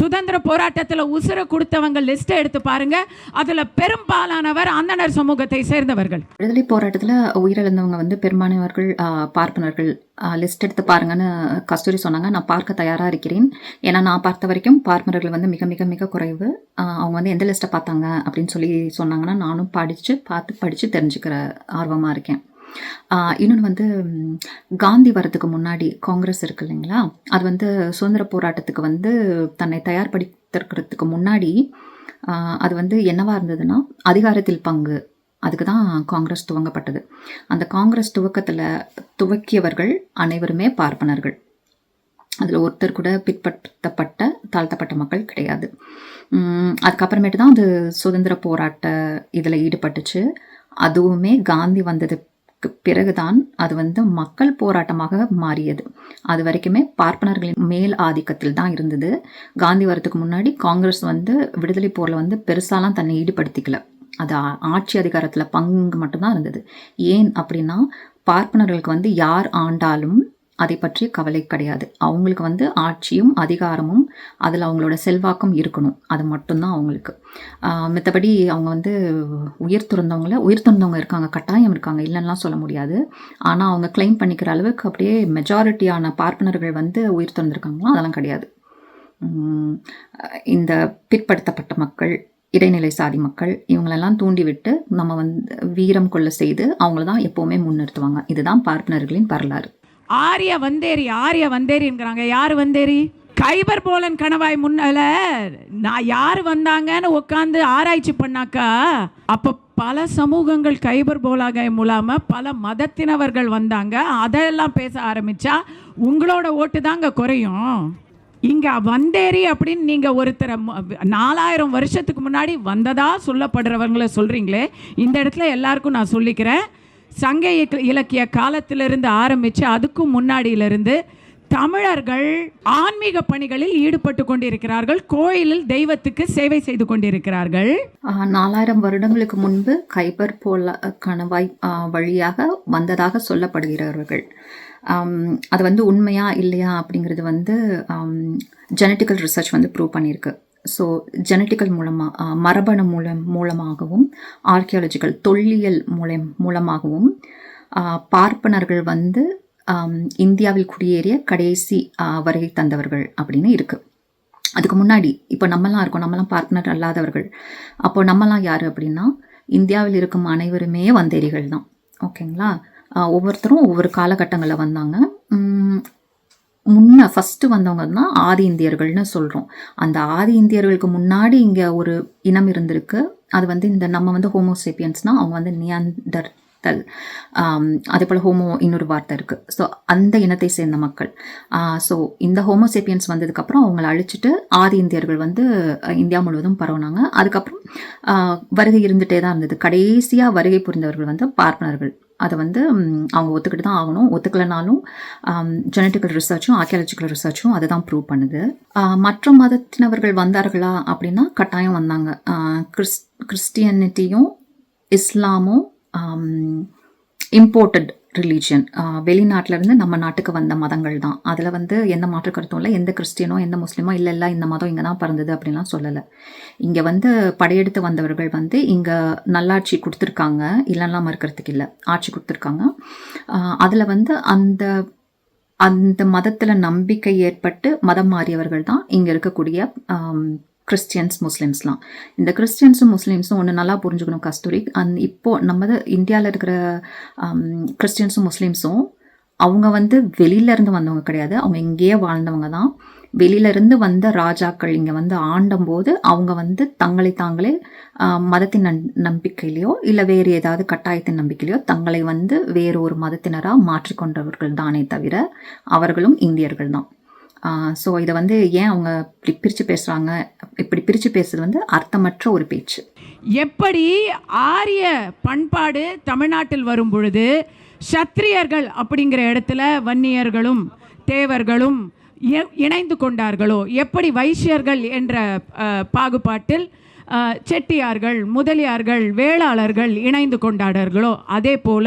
சுதந்திர போராட்டத்தில் உசுர கொடுத்தவங்க லிஸ்ட்டை எடுத்து பாருங்க. அதில் பெரும்பாலானவர் அந்தனர் சமூகத்தை சேர்ந்தவர்கள். விடுதலை போராட்டத்தில் உயிரிழந்தவங்க வந்து பெரும்பாலானவர்கள் பார்ப்பனர்கள். லிஸ்ட் எடுத்து பாருங்கன்னு கஸ்தூரி சொன்னாங்க. நான் பார்க்க தயாராக இருக்கிறேன். ஏன்னா நான் பார்த்த வரைக்கும் பார்ப்பனர்கள் வந்து மிக மிக மிக குறைவு. அவங்க வந்து எந்த லிஸ்ட்டை பார்த்தாங்க அப்படின்னு சொல்லி சொன்னாங்கன்னா நானும் படித்து பார்த்து படித்து தெரிஞ்சுக்கிற ஆர்வமாக இருக்கேன். இன்னொன்று வந்து காந்தி வரதுக்கு முன்னாடி காங்கிரஸ் இருக்கு இல்லைங்களா? அது வந்து சுதந்திர போராட்டத்துக்கு வந்து தன்னை தயார்படுத்திருக்கிறதுக்கு முன்னாடி அது வந்து என்னவா இருந்ததுன்னா அதிகாரத்தில் பங்கு. அதுக்கு தான் காங்கிரஸ் துவங்கப்பட்டது. அந்த காங்கிரஸ் துவக்கத்தில் துவக்கியவர்கள் அனைவருமே பார்ப்பனர்கள். அதில் ஒருத்தர் கூட பிற்படுத்தப்பட்ட தாழ்த்தப்பட்ட மக்கள் கிடையாது. அதுக்கப்புறமேட்டு தான் அது சுதந்திர போராட்ட இதில் ஈடுபட்டுச்சு. அதுவுமே காந்தி வந்தது பிறகுதான் அது வந்து மக்கள் போராட்டமாக மாறியது. அது வரைக்குமே பார்ப்பனர்களின் மேல் ஆதிக்கத்தில் தான் இருந்தது. காந்தி வரத்துக்கு முன்னாடி காங்கிரஸ் வந்து விடுதலை போரில் வந்து பெருசாலாம் தன்னை ஈடுபடுத்திக்கல. அது ஆட்சி அதிகாரத்தில் பங்கு மட்டும்தான் இருந்தது. ஏன் அப்படின்னா பார்ப்பனர்களுக்கு வந்து யார் ஆண்டாலும் அதை பற்றி கவலை கிடையாது. அவங்களுக்கு வந்து ஆட்சியும் அதிகாரமும் அதில் அவங்களோட செல்வாக்கும் இருக்கணும். அது மட்டும்தான் அவங்களுக்கு. மற்றபடி அவங்க வந்து உயிர் துறந்தவங்கள உயிர் துறந்தவங்க இருக்காங்க கட்டாயம் இருக்காங்க இல்லைன்னா சொல்ல முடியாது. ஆனால் அவங்க கிளைம் பண்ணிக்கிற அளவுக்கு அப்படியே மெஜாரிட்டியான பார்ப்பனர்கள் வந்து உயிர் துறந்துருக்காங்களோ? அதெல்லாம் கிடையாது. இந்த பிற்படுத்தப்பட்ட மக்கள் இடைநிலை சாதி மக்கள் இவங்களெல்லாம் தூண்டிவிட்டு நம்ம வந்து வீரம் கொள்ள செய்து அவங்கள தான் எப்போவுமே முன்னிறுத்துவாங்க. இதுதான் பார்ப்பனர்களின் வரலாறு. ஆரிய வந்தேரி ஆரிய வந்தேரிங்கிறாங்க யார் வந்தேரி? கைபர் போலன் கணவாய் முன்னால நான் யார் வந்தாங்கன்னு உட்காந்து ஆராய்ச்சி பண்ணாக்கா அப்போ பல சமூகங்கள் கைபர் போலாக மூலமாக பல மதத்தினவர்கள் வந்தாங்க. அதெல்லாம் பேச ஆரம்பித்தா உங்களோட ஓட்டு தாங்க குறையும். இங்கே வந்தேரி அப்படின்னு நீங்கள் ஒருத்தரை நாலாயிரம் வருஷத்துக்கு முன்னாடி வந்ததாக சொல்லப்படுறவங்கள சொல்கிறீங்களே இந்த இடத்துல எல்லாருக்கும் நான் சொல்லிக்கிறேன். சங்க இலக்கிய காலத்திலிருந்து ஆரம்பித்து அதுக்கும் முன்னாடியிலிருந்து தமிழர்கள் ஆன்மீக பணிகளில் ஈடுபட்டு கொண்டிருக்கிறார்கள். கோயிலில் தெய்வத்துக்கு சேவை செய்து கொண்டிருக்கிறார்கள். நாலாயிரம் வருடங்களுக்கு முன்பு கைபர் போல கணவாய் வழியாக வந்ததாக சொல்லப்படுகிறார்கள் அது வந்து உண்மையா இல்லையா அப்படிங்கிறது வந்து ஜெனட்டிக்கல் ரிசர்ச் வந்து ப்ரூவ் பண்ணியிருக்கு. ஸோ ஜெனட்டிக்கல் மூலமாக மரபணு மூலம் மூலமாகவும் ஆர்கியாலஜிக்கல் தொல்லியல் மூலம் மூலமாகவும் பார்ப்பனர்கள் வந்து இந்தியாவில் குடியேறிய கடைசி ஆஹ் வருகை தந்தவர்கள் அப்படின்னு இருக்குது அதுக்கு முன்னாடி இப்போ நம்மலாம் இருக்கோம் நம்மலாம் பார்ப்பனர் அல்லாதவர்கள். அப்போ நம்மலாம் யார் அப்படின்னா இந்தியாவில் இருக்கும் அனைவருமே வந்தேரிகள் தான் ஓகேங்களா ஒவ்வொருத்தரும் ஒவ்வொரு காலகட்டங்களில் வந்தாங்க. முன்ன ஃபஸ்ட்டு வந்தவங்க தான் ஆதி இந்தியர்கள்னு சொல்கிறோம் அந்த ஆதி இந்தியர்களுக்கு முன்னாடி இங்கே ஒரு இனம் இருந்திருக்கு. அது வந்து இந்த நம்ம வந்து ஹோமோசேப்பியன்ஸ்னால் அவங்க வந்து நியாண்டர்தல் அதே போல் ஹோமோ இன்னொரு வார்த்தை இருக்குது ஸோ அந்த இனத்தை சேர்ந்த மக்கள். ஸோ இந்த ஹோமோசேப்பியன்ஸ் வந்ததுக்கப்புறம் அவங்கள அழிச்சிட்டு ஆதி இந்தியர்கள் வந்து இந்தியா முழுவதும் பரவுனாங்க. அதுக்கப்புறம் வருகை இருந்துகிட்டே தான் இருந்தது. கடைசியாக வருகை புரிந்தவர்கள் வந்து பார்ப்பனர்கள். அதை வந்து அவங்க ஒத்துக்கிட்டு தான் ஆகணும். ஒத்துக்கலைனாலும் ஜெனட்டிக்கல் ரிசர்ச்சும் ஆர்கியாலஜிக்கல் ரிசர்ச்சும் அதை தான் ப்ரூவ் பண்ணுது. மற்ற மதத்தினவர்கள் வந்தார்களா அப்படின்னா கட்டாயம் வந்தாங்க. கிறிஸ் கிறிஸ்டியனிட்டியும் இஸ்லாமும் இம்போர்ட்டட் ரிலீஜியன் வெளிநாட்டிலேருந்து நம்ம நாட்டுக்கு வந்த மதங்கள் தான். அதில் வந்து எந்த மாற்று கருத்தும் இல்லை. எந்த கிறிஸ்டியனோ எந்த முஸ்லீமோ இல்லை இல்லை இந்த மதம் இங்கே தான் பிறந்தது அப்படின்லாம் சொல்லலை. இங்கே வந்து படையெடுத்து வந்தவர்கள் வந்து இங்கே நல்லாட்சி கொடுத்துருக்காங்க. இல்லைன்னா மறுக்கிறதுக்கு இல்லை. ஆட்சி கொடுத்துருக்காங்க. அதில் வந்து அந்த அந்த மதத்தில் நம்பிக்கை ஏற்பட்டு மதம் மாறியவர்கள் தான் இங்கே இருக்கக்கூடிய கிறிஸ்டியன்ஸ் முஸ்லீம்ஸ்லாம் இந்த கிறிஸ்டியன்ஸும் முஸ்லீம்ஸும் ஒன்று நல்லா புரிஞ்சுக்கணும் கஸ்தூரி. அந் இப்போது நம்ம இந்தியாவில் இருக்கிற um, கிறிஸ்டியன்ஸும் முஸ்லீம்ஸும் அவங்க வந்து வெளியிலேருந்து வந்தவங்க கிடையாது. அவங்க இங்கேயே வாழ்ந்தவங்க தான். வெளியில இருந்து வந்த ராஜாக்கள் இங்கே வந்து ஆண்டும்போது அவங்க வந்து தங்களை தாங்களே மதத்தின் நன் நம்பிக்கையிலையோ இல்லை வேறு ஏதாவது கட்டாயத்தின் நம்பிக்கையிலையோ தங்களை வந்து வேறு ஒரு மதத்தினராக மாற்றிக்கொண்டவர்கள் தானே தவிர அவர்களும் இந்தியர்கள் தான். ஸோ இதை வந்து ஏன் அவங்க இப்படி பிரித்து பேசுகிறாங்க இப்படி பிரித்து பேசுறது வந்து அர்த்தமற்ற ஒரு பேச்சு. எப்படி ஆரிய பண்பாடு தமிழ்நாட்டில் வரும் பொழுது சத்திரியர்கள் அப்படிங்கிற இடத்துல வன்னியர்களும் தேவர்களும் இணைந்து கொண்டார்களோ? எப்படி வைசியர்கள் என்ற பாகுபாட்டில் செட்டியார்கள் முதலியார்கள் வேளாளர்கள் இணைந்து கொண்டாடர்களோ அதே போல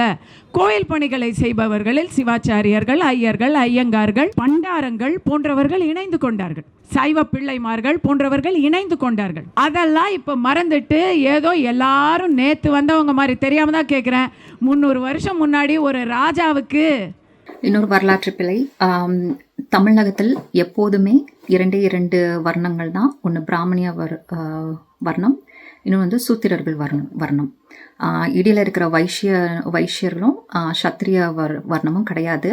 கோயில் பணிகளை செய்பவர்களில் சிவாச்சாரியர்கள் ஐயர்கள் ஐயங்கார்கள் பண்டாரங்கள் போன்றவர்கள் இணைந்து கொண்டார்கள். சைவ பிள்ளைமார்கள் போன்றவர்கள் இணைந்து கொண்டார்கள். அதெல்லாம் இப்போ மறந்துட்டு ஏதோ எல்லாரும் நேத்து வந்தவங்க மாதிரி தெரியாம தான் கேட்குறேன் முந்நூறு வருஷம் முன்னாடி ஒரு ராஜாவுக்கு இன்னொரு வரலாற்று பிழை. தமிழகத்தில் எப்போதுமே இரண்டே இரண்டு வர்ணங்கள் தான். ஒன்று பிராமணிய வர் வர்ணம் இன்னும் வந்து சூத்திரர்கள் வர்ணம் வர்ணம். இடையில் இருக்கிற வைஷ்ய வைஷ்யர்களும் சத்திரிய வர் வர்ணமும் கிடையாது.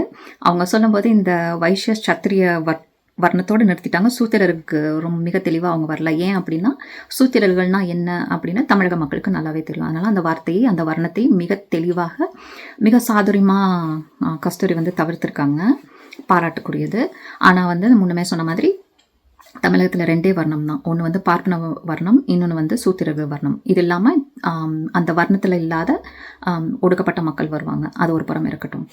அவங்க சொல்லும்போது இந்த வைஷ்ய சத்திரிய வர் வர்ணத்தோடு நிறுத்திட்டாங்க. சூத்திரருக்கு ரொம்ப மிக தெளிவாக அவங்க வரல. ஏன் அப்படின்னா சூத்திரர்கள்னா என்ன அப்படின்னு தமிழக மக்களுக்கு நல்லாவே தெரியும். அதனால் அந்த வார்த்தையை அந்த வர்ணத்தை மிக தெளிவாக மிக சாதுரியமாக கஸ்தூரி வந்து தவிர்த்திருக்காங்க. பாராட்டுக்குரியது ஆனால் வந்து முன்னமே சொன்ன மாதிரி தமிழகத்தில் ரெண்டே வர்ணம் தான். ஒன்று வந்து பார்ப்பன வர்ணம் இன்னொன்று வந்து சூத்திரக வர்ணம். இது இல்லாமல் அந்த வர்ணத்தில் இல்லாத ஒடுக்கப்பட்ட மக்கள் வருவாங்க. அது ஒரு புறம் இருக்கட்டும்.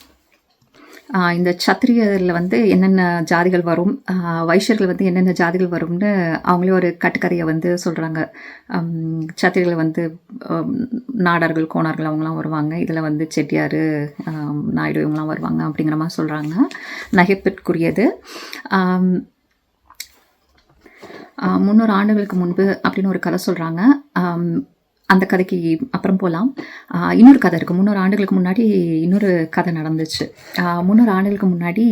இந்த சத்திரியரில் வந்து என்னென்ன ஜாதிகள் வரும்? வைஷர்கள் வைஷ்யர்கள் வந்து என்னென்ன ஜாதிகள் வரும்னு அவங்களே ஒரு கட்டுக்கதையை வந்து சொல்கிறாங்க சத்திரிகள் வந்து நாடார்கள் கோணார்கள் அவங்களாம் வருவாங்க. இதில் வந்து செட்டியார் நாயுடு இவங்களாம் வருவாங்க அப்படிங்கிற மாதிரி சொல்கிறாங்க நகைப்பிற்குரியது. முந்நூறு ஆண்டுகளுக்கு முன்பு அப்படின்னு ஒரு கதை சொல்கிறாங்க அந்த கதைக்கு அப்புறம் போகலாம் இன்னொரு கதை இருக்குது முன்னூறு ஆண்டுகளுக்கு முன்னாடி இன்னொரு கதை நடந்துச்சு. முன்னூறு ஆண்டுகளுக்கு முன்னாடி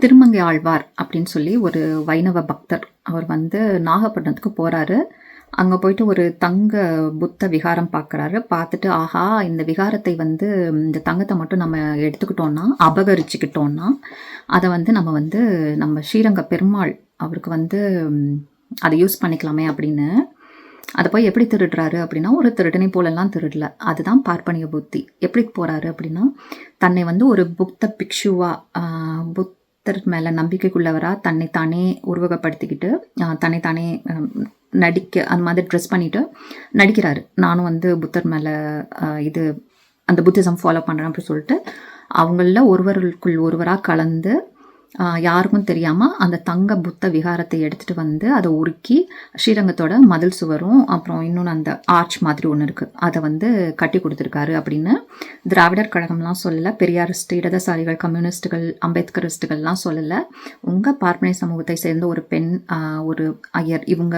திருமங்கை ஆழ்வார் அப்படின்னு சொல்லி ஒரு வைணவ பக்தர் அவர் வந்து நாகப்பட்டினத்துக்கு போகிறாரு அங்கே போயிட்டு ஒரு தங்க புத்த விகாரம் பார்க்குறாரு பார்த்துட்டு ஆஹா இந்த விகாரத்தை வந்து இந்த தங்கத்தை மட்டும் நம்ம எடுத்துக்கிட்டோம்னா அபகரிச்சுக்கிட்டோம்னா அதை வந்து நம்ம வந்து நம்ம ஸ்ரீரங்க பெருமாள் அவருக்கு வந்து அதை யூஸ் பண்ணிக்கலாமே அப்படின்னு அதை போய் எப்படி திருடுறாரு அப்படின்னா ஒரு திருடனை போலெல்லாம் திருடல. அதுதான் பார்ப்பனிய புத்தி. எப்படி போகிறாரு அப்படின்னா தன்னை வந்து ஒரு புத்த பிக்ஷுவா புத்தர் மேலே நம்பிக்கைக்குள்ளவராக தன்னை தானே உருவகப்படுத்திக்கிட்டு தன்னை தானே நடிக்க அந்த மாதிரி ட்ரெஸ் பண்ணிட்டு நடிக்கிறாரு. நானும் வந்து புத்தர் மேலே இது அந்த புத்திசம் ஃபாலோ பண்ணுறேன் அப்படின்னு சொல்லிட்டு அவங்களில் ஒருவருக்குள் ஒருவராக கலந்து யாருக்கும் தெரியாமல் அந்த தங்க புத்த விகாரத்தை எடுத்துகிட்டு வந்து அதை உருக்கி ஸ்ரீரங்கத்தோட மதில் சுவரும் அப்புறம் இன்னொன்று அந்த ஆர்ச் மாதிரி ஒன்று இருக்குது அதை வந்து கட்டி கொடுத்துருக்காரு அப்படின்னு திராவிடர் கழகம்லாம் சொல்லலை பெரியாரிஸ்ட் இடதுசாரிகள் கம்யூனிஸ்டுகள் அம்பேத்கரிஸ்ட்டுகள்லாம் சொல்லலை. உங்கள் பார்ப்பனை சமூகத்தை சேர்ந்த ஒரு பெண் ஒரு ஐயர் இவங்க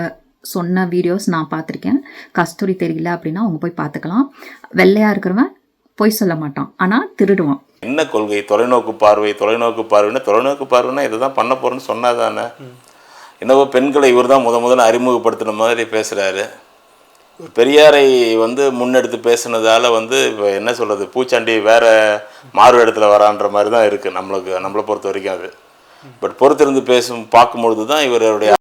சொன்ன வீடியோஸ் நான் பார்த்துருக்கேன். கஸ்தூரி தெரியல அப்படின்னா அவங்க போய் பார்த்துக்கலாம். வெள்ளையாக இருக்கிறவன் பொய் சொல்ல மாட்டான். ஆனால் திருடுவான். என்ன கொள்கை? தொலைநோக்கு பார்வை தொலைநோக்கு பார்வைன்னா தொலைநோக்கு பார்வைன்னா இதை தான் பண்ண போகிறேன்னு சொன்னாதானே? என்னவோ பெண்களை இவர் தான் முத முதல்ல அறிமுகப்படுத்தின மாதிரி பேசுகிறாரு பெரியாரை வந்து முன்னெடுத்து பேசுனதால வந்து இப்போ என்ன சொல்கிறது பூச்சாண்டி வேற மாறு இடத்துல வரான்ற மாதிரி தான் இருக்குது நம்மளுக்கு நம்மளை பொறுத்த வரைக்கும் அது. பட் பொறுத்திருந்து பேசும் பார்க்கும்பொழுது தான் இவருடைய